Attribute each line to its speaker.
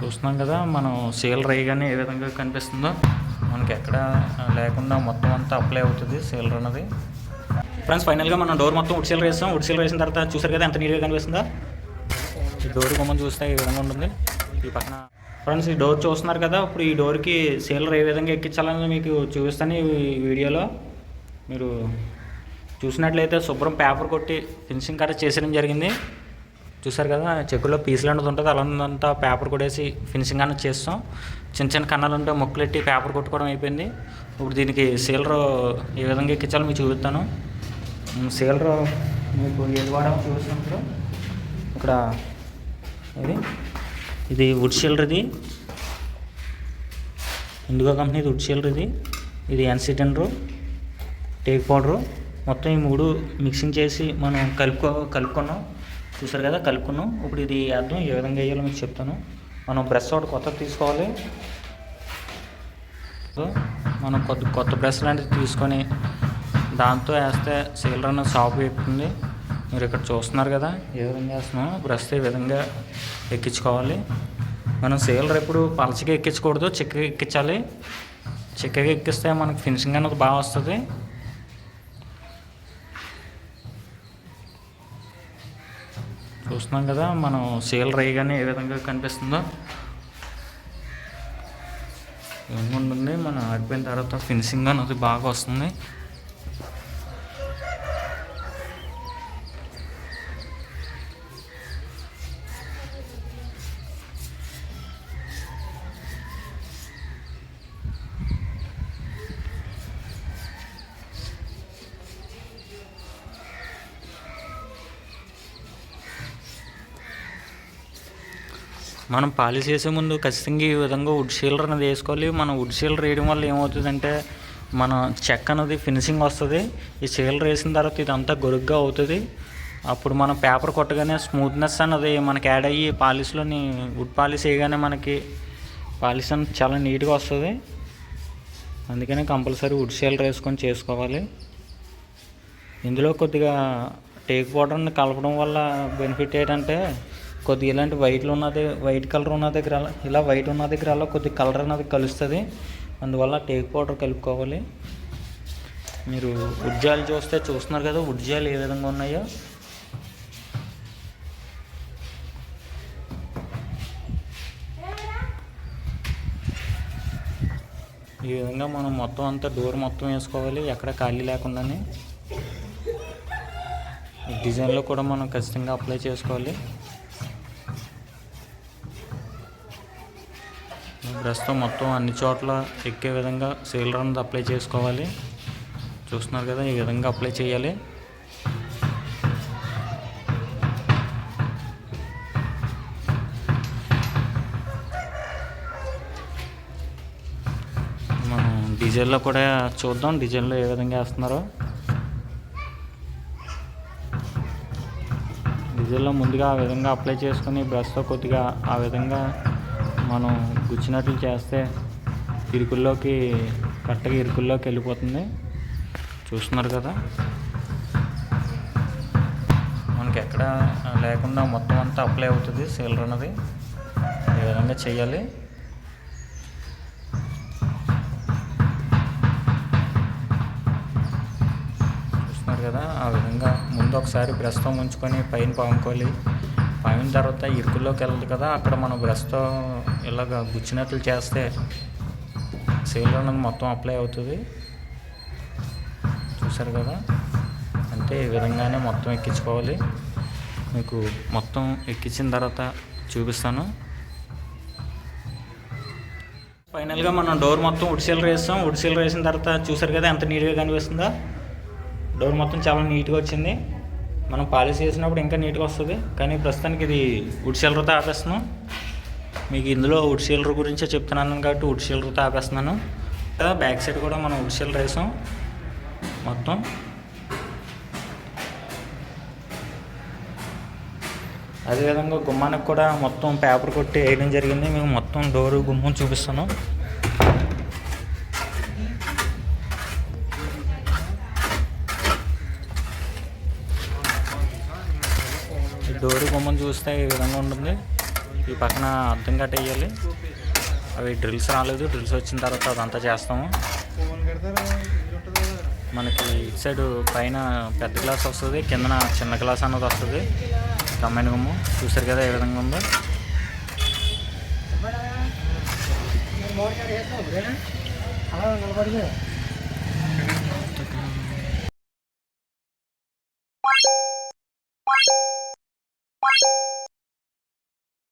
Speaker 1: చూస్తున్నాం కదా మనం సేల్ రేయగానే ఏ విధంగా కనిపిస్తుందో. మనకి ఎక్కడ లేకుండా మొత్తం అంతా అప్లై అవుతుంది సేల్ అన్నది ఫ్రెండ్స్ ఫైనల్గా మనం డోర్ మొత్తం ఉడ్సీల్ వేస్తాం ఉడ్సీల్ వేసిన తర్వాత చూసారు కదా ఎంత నీట్గా కనిపిస్తుందా. ఈ డోర్ గుమ్మం చూస్తే ఈ విధంగా ఉంటుంది. ఈ పక్కన ఫ్రెండ్స్ ఈ డోర్ చూస్తున్నారు కదా ఇప్పుడు ఈ డోర్కి సేలర్ ఏ విధంగా ఎక్కించాలని మీకు చూపిస్తాను ఈ వీడియోలో. మీరు చూసినట్లయితే శుభ్రం పేపర్ కొట్టి ఫినిషింగ్ కట్ట చేసేయడం జరిగింది. చూసారు కదా చెక్కులో పీసులు అనేది ఉంటుంది అలాంతా పేపర్ కొట్టేసి ఫినిషింగ్ అనేది చేస్తాం. చిన్న చిన్న కన్నాలు ఉంటే మొక్కలెట్టి పేపర్ కొట్టుకోవడం అయిపోయింది. ఇప్పుడు దీనికి సీలర్ ఏ విధంగా ఎక్కించాలో మీకు చూపిస్తాను. సీలర్ మీకు ఏది వాడాలో చూపిస్తాను. ఇక్కడ ఇది ఇది వుడ్ షీల్డర్ ఇది. ఇండిగో కంపెనీది వుడ్ షీల్డర్ ఇది. ఇది ఎన్సిటెండరు టేక్ పౌడరు మొత్తం ఈ మూడు మిక్సింగ్ చేసి మనం కలుపుకో కలుపుకున్నాం. చూసారు కదా కలుపుకున్నాం. ఇప్పుడు ఇది వేద్దాం. ఏ విధంగా వేయాలో మీకు చెప్తాను. మనం బ్రష్ ఒకటి కొత్తది తీసుకోవాలి. సో మనం కొత్త కొత్త బ్రష్ లాంటిది తీసుకొని దాంతో వేస్తే సీలర్ అన్న షాప్ ఎక్కుతుంది మీరు ఇక్కడ చూస్తున్నారు కదా ఏ విధంగా వేస్తున్నాం. బ్రష్ ఈ విధంగా ఎక్కించుకోవాలి. మనం సీలర్ ఎప్పుడు పలచగా ఎక్కించకూడదు చిక్కగా ఎక్కించాలి. చిక్కగా ఎక్కిస్తే మనకు ఫినిషింగ్ అనేది బాగా వస్తుంది. చూస్తున్నాం కదా మనం సేల్ రేయగానే ఏ విధంగా కనిపిస్తుందో. ఏముంటుంది మనం ఆడిపోయిన తర్వాత ఫినిషింగ్ అనేది బాగా వస్తుంది. మనం పాలిష్ చేసే ముందు ఖచ్చితంగా ఈ విధంగా వుడ్ షీలర్ అనేది వేసుకోవాలి. మనం వుడ్ షీలర్ వేయడం వల్ల ఏమవుతుందంటే మన చెక్క అనేది ఫినిషింగ్ వస్తుంది. ఈ షీలర్ వేసిన తర్వాత ఇదంతా గొరుగ్గా అవుతుంది. అప్పుడు మనం పేపర్ కొట్టగానే స్మూత్నెస్ అనేది మనకి యాడ్ అయ్యి పాలిష్లోని వుడ్ పాలిష్ వేయగానే మనకి పాలిష్ అనేది చాలా నీట్గా వస్తుంది. అందుకనే కంపల్సరీ వుడ్ షీలర్ వేసుకొని చేసుకోవాలి. ఇందులో కొద్దిగా టేక్ పౌడర్ని కలపడం వల్ల బెనిఫిట్ ఏంటంటే కొద్దిగా ఇలాంటి వైట్లు ఉన్నది వైట్ కలర్ ఉన్న దగ్గర అలా- ఇలా వైట్ ఉన్న దగ్గర అలా కొద్ది కలర్ అనేది కలుస్తుంది. అందువల్ల టేక్ పౌడర్ కలుపుకోవాలి. మీరు ఉజ్జాలు చూస్తే చూస్తున్నారు కదా ఉజ్జాలు ఏ విధంగా ఉన్నాయో. ఈ విధంగా మనం మొత్తం అంతా డోర్ మొత్తం వేసుకోవాలి ఎక్కడ ఖాళీ లేకుండానే. డిజైన్లో కూడా మనం ఖచ్చితంగా అప్లై చేసుకోవాలి. బ్రష్తో మొత్తం అన్ని చోట్ల ఎక్కే విధంగా సేలర్ అనేది అప్లై చేసుకోవాలి. చూస్తున్నారు కదా ఈ విధంగా అప్లై చేయాలి. మనం డీజిల్లో కూడా చూద్దాం డీజిల్లో ఏ విధంగా వేస్తున్నారో. డీజిల్లో ముందుగా ఆ విధంగా అప్లై చేసుకుని బ్రష్తో కొద్దిగా ఆ విధంగా మనం గుచ్చినట్లు చేస్తే ఇరుకుల్లోకి కరెక్ట్గా ఇరుకుల్లోకి వెళ్ళిపోతుంది. చూస్తున్నారు కదా. మనకి ఎక్కడ లేకుండా మొత్తం అంతా అప్లై అవుతుంది సీలర్ అన్నది ఈ విధంగా చేయాలి. చూస్తున్నారు కదా ఆ విధంగా ముందు ఒకసారి ప్రస్తుతం ఉంచుకొని పైన పాముకోవాలి. పైన తర్వాత ఇరుకుల్లోకి వెళ్ళదు కదా అక్కడ మనం బ్రష్తో ఇలాగ గుచ్చినట్లు చేస్తే సేల్లో మొత్తం అప్లై అవుతుంది. చూసారు కదా? అంటే ఈ విధంగానే మొత్తం ఎక్కించుకోవాలి. మీకు మొత్తం ఎక్కించిన తర్వాత చూపిస్తాను. ఫైనల్గా మనం డోర్ మొత్తం ఉడిసీలు వేస్తాం ఉడిసీలు వేసిన తర్వాత చూసారు కదా ఎంత నీట్గా కనిపిస్తుందో? డోర్ మొత్తం చాలా నీట్గా వచ్చింది. మనం పాలిష్ చేసినప్పుడు ఇంకా నీట్గా వస్తుంది. కానీ ప్రస్తుతానికి ఇది వుడ్ షీలర్తో ఆపేస్తున్నాం. మీకు ఇందులో వుడ్ షీలర్ గురించే చెప్తున్నాను కాబట్టి వుడ్ షీలర్తో ఆపేస్తున్నాను. బ్యాక్ సైడ్ కూడా మనం వుడ్ షీలర్ వేసాం. మొత్తం. అదేవిధంగా గుమ్మానికి కూడా మొత్తం పేపర్ కొట్టి వేయడం జరిగింది. మేము మొత్తం డోరు గుమ్మం చూపిస్తాను డోరు గుమ్మం చూస్తే ఈ విధంగా ఉంటుంది. ఈ పక్కన అర్థం కట్ వేయాలి అవి డ్రిల్స్ రాలేదు. డ్రిల్స్ వచ్చిన తర్వాత అదంతా చేస్తాము. మనకి ఇటు సైడ్ పైన పెద్ద గ్లాస్ వస్తుంది. కిందన చిన్న గ్లాస్ అన్నది వస్తుంది. కమ్మైన గుమ్ము చూసారు కదా ఏ విధంగా ఉందో?
Speaker 2: అలా నిలబడి